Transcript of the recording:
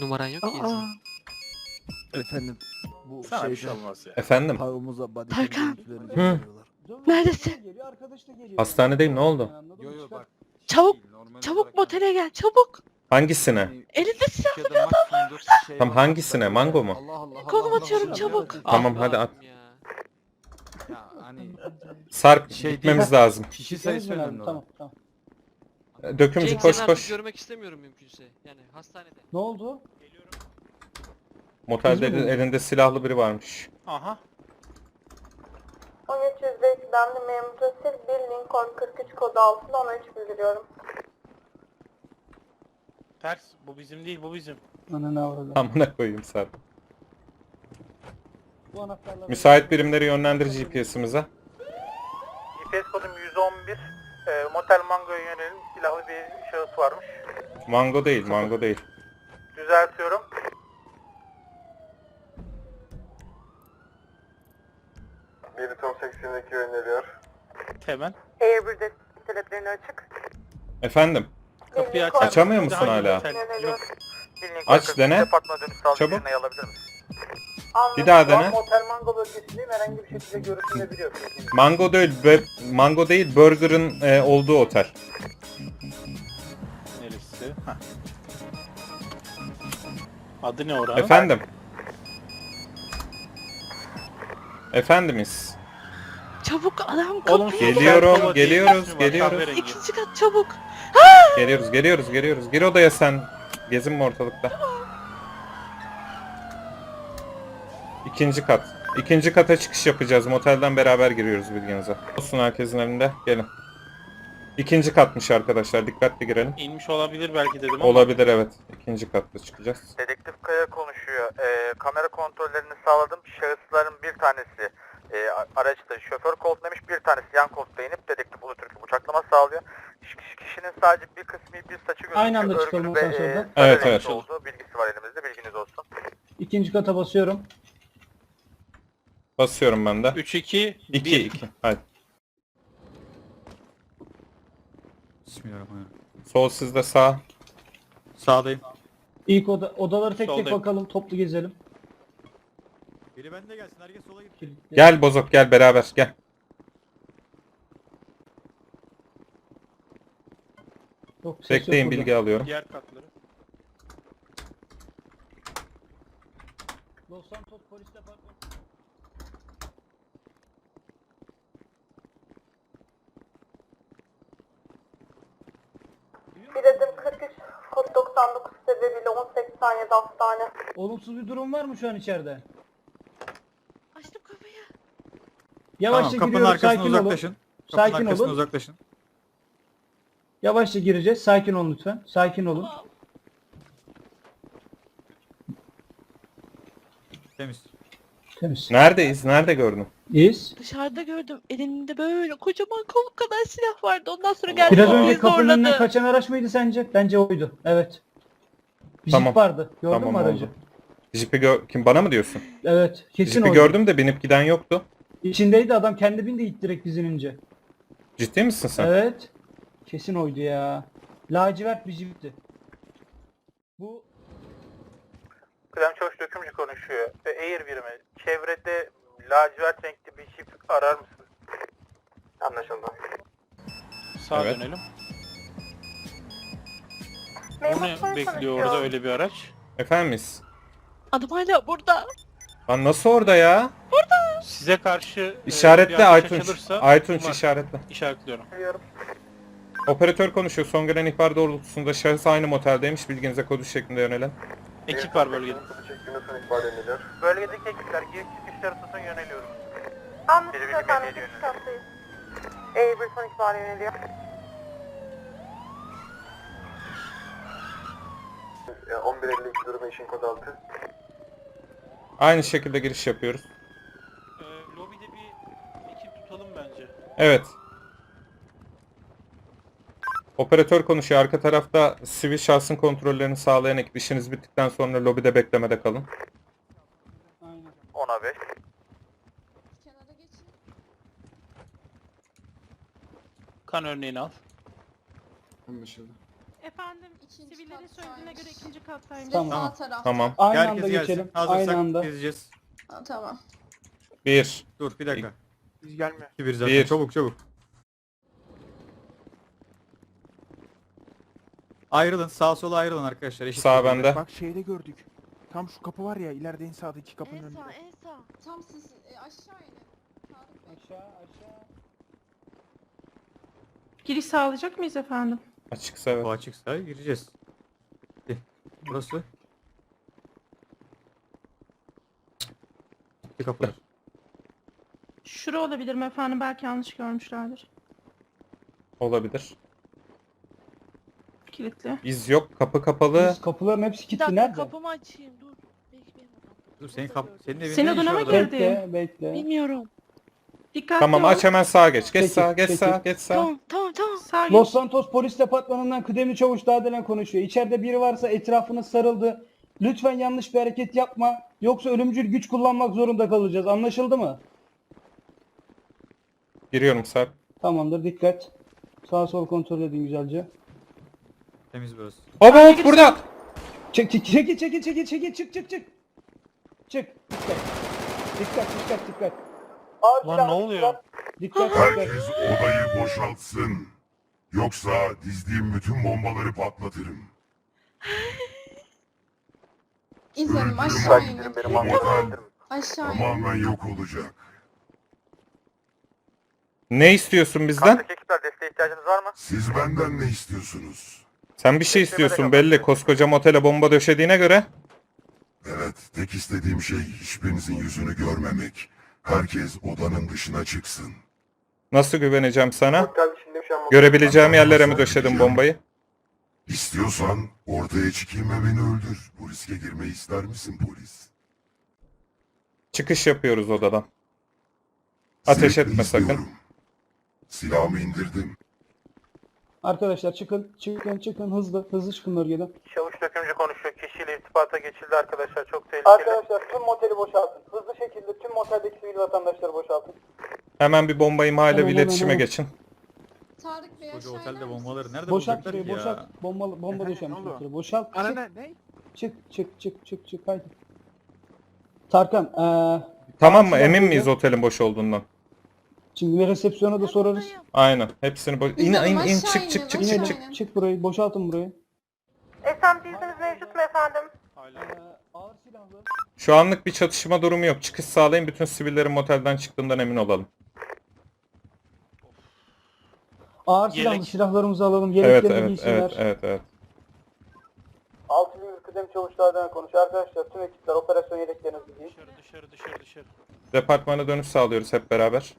Numaran yok ki Aa, efendim bu Sana bir şey şeyden olmaz ya. Efendim? parumuza body Tarkan. görüntülerini Hı. gönderiyorlar. Neredesin? Hastanedeyim ne oldu? Yo yo bak. Çabuk, normal Çabuk motele gel çabuk. Hangisine? yani Elinde silah. Şey Tam hangisine? Mango mu? Allah Allah Konum Allah Allah atıyorum, Allah. çabuk. Tamam, hadi at. abim ya. Ya hani Sarp Şey gitmemiz lazım. kişi sayısı önemli olan. Tamam tamam. Dökümcü Cenk koş seni artık koş. görmek istemiyorum mümkünse. Yani hastanede. Ne oldu? Motelde bulduk? elinde silahlı biri varmış. Aha. 1305'den de memur Asil 1 Lincoln 43 kodu altında 13 bildiriyorum. Ters. Bu bizim değil bu bizim. Ananı avradı. Amına koyayım Sarp. Bu anahtarlar... Müsait birimleri yönlendir GPS'imize. GPS kodum 111. E, Motel Mango'ya. Silahlı bir şahıs varmış. Mango değil, mango değil. Düzeltiyorum. Biri top 82 yöneliyor. Hemen. Air 1 destek taleplerini açık. Efendim? Kapıyı aç. Açamıyor musun Hangi hala? motel? Yok. Aç, dene. Dönüş Çabuk. yerine alabilir misin? Bir daha dene. Motel Mango bölgesindeyim. Herhangi bir şekilde görüşülebiliyor. Mango değil, mango değil, Burger'ın e, olduğu otel. Neresi? Heh. Adı ne oranın? Efendim? Efendimiz. Çabuk adam Oğlum, kapıyı. Geliyorum, Polo geliyoruz, geliyoruz. İkinci kat çabuk. Geliyoruz, geliyoruz, geliyoruz. Gir odaya sen. Gezinme ortalıkta. İkinci kat. İkinci kata çıkış yapacağız. Motelden beraber giriyoruz bilginize. Olsun herkesin elinde. Gelin. İkinci katmış arkadaşlar. Dikkatli girelim. İnmiş olabilir belki dedim ama. Olabilir evet. İkinci katta çıkacağız. Dedektif Kaya konuşuyor. Ee, kamera kontrollerini sağladım. Şahısların bir tanesi e, araçta şoför koltuğundaymış, bir tanesi yan koltukta inip dedektif Ulutürk'ü bıçaklama sağlıyor. Ş- kişinin sadece bir kısmı bir saçı gözüküyor. Aynı anda çıkalım Örgülü ve, e, Evet, sarı evet. renkli olduğu bilgisi var elimizde. Bilginiz olsun. İkinci kata basıyorum. Basıyorum ben de. 3-2 2 2. Hadi. Bismillahirrahmanirrahim. Sol sizde sağ. Sağdayım. İlk oda, odaları tek tek Soldayım. bakalım. Toplu gezelim. Biri bende gelsin. Herkes sola git. Kilitli. Gel Bozok gel beraber gel. Yok, ses Bekleyin yok burada. bilgi alıyorum. diğer katları. Los Santos Polis Departmanı. Bir adım 43 kod 99 sebebiyle 18 saniyede hastane. Olumsuz bir durum var mı şu an içeride? Açtım kapıyı. Yavaşça Tamam kapının giriyoruz. arkasına Sakin olun. uzaklaşın. Kapının Sakin arkasına olun. uzaklaşın. Yavaşça gireceğiz. Sakin olun lütfen. Sakin olun. Temiz. Temiz. Neredeyiz? Nerede gördün? İyiyiz. Dışarıda gördüm. Elinde böyle kocaman kol kadar silah vardı. Ondan sonra geldi. Biraz önce kapının önünden kaçan araç mıydı sence? Bence oydu. Evet. Bir Tamam. Vardı. Gördün Tamam, mü aracı? oldu. Jipi gör... Kim bana mı diyorsun? Evet. Kesin Jipi oydu. gördüm de binip giden yoktu. İçindeydi adam kendi bindi ilk direkt biz inince. Ciddi misin sen? Evet. Kesin oydu ya. Lacivert bir Jeep'ti. Bu Kıdem Çavuş dökümcü konuşuyor. E, Air birimi. Çevrede lacivert renkli bir çift arar mısın? Anlaşıldı. Sağa Evet. dönelim. O ne bekliyor orada öyle bir araç? Efendimiz. Adam hala burada. Lan nasıl orada ya? Size karşı e, İşaretle bir ateş Aytunç. açılırsa Aytunç var. işaretle. İşaretliyorum. Operatör konuşuyor. Son gelen ihbar doğrultusunda şahıs aynı moteldeymiş. Bilginize kodu şeklinde yönelen. Ekip var bölgede. Bölgedeki ekipler giriş çıkışları tutun yöneliyoruz. Anlaşıldı efendim. Çıkış hattayız. Air 1 son ihbar yöneliyor. 11.52 durumu işin kod altı. Aynı şekilde giriş yapıyoruz. Ee, lobide bir ekip tutalım bence. Evet. Operatör konuşuyor. Arka tarafta sivil şahsın kontrollerini sağlayan ekip işiniz bittikten sonra lobide beklemede kalın. aynen. 10'a 5. Kan örneğini al. Anlaşıldı. Efendim İkinci sivillerin söylediğine göre ikinci kattaymış. Ve Tamam. sağ tarafta. Tamam. Aynı Herkes anda gelsin. geçelim. Hazırsak Aynı anda. gezeceğiz. Ha, tamam. 1. Dur bir dakika. Biz gelmiyor. 2 1 zaten. Bir. Çabuk çabuk. Ayrılın. Sağa sola ayrılın arkadaşlar. Eşit Sağ şekilde. bende. Bak şeyde gördük. Tam şu kapı var ya ileride en sağdaki kapının En önünde. sağ en sağ. Tam siz e, aşağı inin. Tarık Bey. Aşağı aşağı. Giriş sağlayacak mıyız efendim? Açıksa evet. Bu açıksa gireceğiz. Heh, Burası. Bir kapılar. Şura olabilir mi efendim? Belki yanlış görmüşlerdir. Olabilir. Kilitli. İz yok. Kapı kapalı. Biz kapıların hepsi Bir kilitli. dakika Nerede? kapımı açayım dur. Dur senin kap senin evin Senin ne işi odana mı orada? girdi? Bekle bekle. Bilmiyorum. Dikkatli Tamam ol. aç hemen sağa geç. Geç Çekil, sağa, geç çekil. sağa, geç sağa. Tamam tamam tamam. Sağ geç. Los Santos Polis Departmanı'ndan kıdemli çavuş Dadelen konuşuyor. İçeride biri varsa etrafınız sarıldı. Lütfen yanlış bir hareket yapma. Yoksa ölümcül güç kullanmak zorunda kalacağız. Anlaşıldı mı? Giriyorum Sarp. Tamamdır dikkat. Sağ sol kontrol edin güzelce. Temiz burası. Hop hop burada. Çek çek çekil çekil çekil çekil çık çık çık. Çık. Dikkat. Dikkat dikkat dikkat. Lan ne oluyor? Dikkat dikkat. Herkes odayı boşaltsın. Yoksa dizdiğim bütün bombaları patlatırım. İzlenim aşağı Lütfen inin. benim otel Aşağı inin. tamamen yok olacak. Ne istiyorsun bizden? Karşıdaki ekipler desteğe ihtiyacınız var mı? Siz benden ne istiyorsunuz? Sen bir şey istiyorsun belli. Koskoca motele bomba döşediğine göre. Evet, tek istediğim şey hiçbirinizin yüzünü görmemek. Herkes odanın dışına çıksın. Nasıl güveneceğim sana? Otel içinde şu an Görebileceğim yerlere mi döşedin bombayı? İstiyorsan ortaya çıkayım ve beni öldür. Bu riske girmeyi ister misin polis? Çıkış yapıyoruz odadan. Ateş Zevkle etme sakın. izliyorum. Silahımı indirdim. Arkadaşlar çıkın çıkın çıkın hızlı hızlı çıkın bölgeden. Çavuş dökümcü konuşuyor. İrtibata geçildi arkadaşlar. Çok tehlikeli. Arkadaşlar tüm moteli boşaltın. Hızlı şekilde tüm moteldeki sivil vatandaşları boşaltın. Hemen bir bomba imha ile Hemen, iletişime hemen. geçin. Tarık Bey Koca otelde bombaları nerede Boşalt bulacaklar şurayı ki ya? boşalt. Bomba bomba döşenmiş oldu? motoru. Boşalt. Çık, ne? Ne? çık çık çık çık çık haydi. Tarkan eee Tamam mı? Emin miyiz otelin boş olduğundan? şimdi bir resepsiyona da sorarız. Aynen. Hepsini boş... İn in in aşağı çık inelim, çık çık aşağı çık İnelim. çık. Çık burayı boşaltın burayı. SMG izniniz mevcut mu efendim? ağır silahlı. Şu anlık bir çatışma durumu yok. Çıkış sağlayın. Bütün sivillerin motelden çıktığından emin olalım. Ağır Yelek. silahlı silahlarımızı alalım. Evet Yeleklerini evet giysinler. evet evet evet. 6 bin kıdem çavuşlardan konuş. Arkadaşlar tüm ekipler operasyon yeleklerinizi giyin. Dışarı dışarı dışarı dışarı. Departmana dönüş sağlıyoruz hep beraber.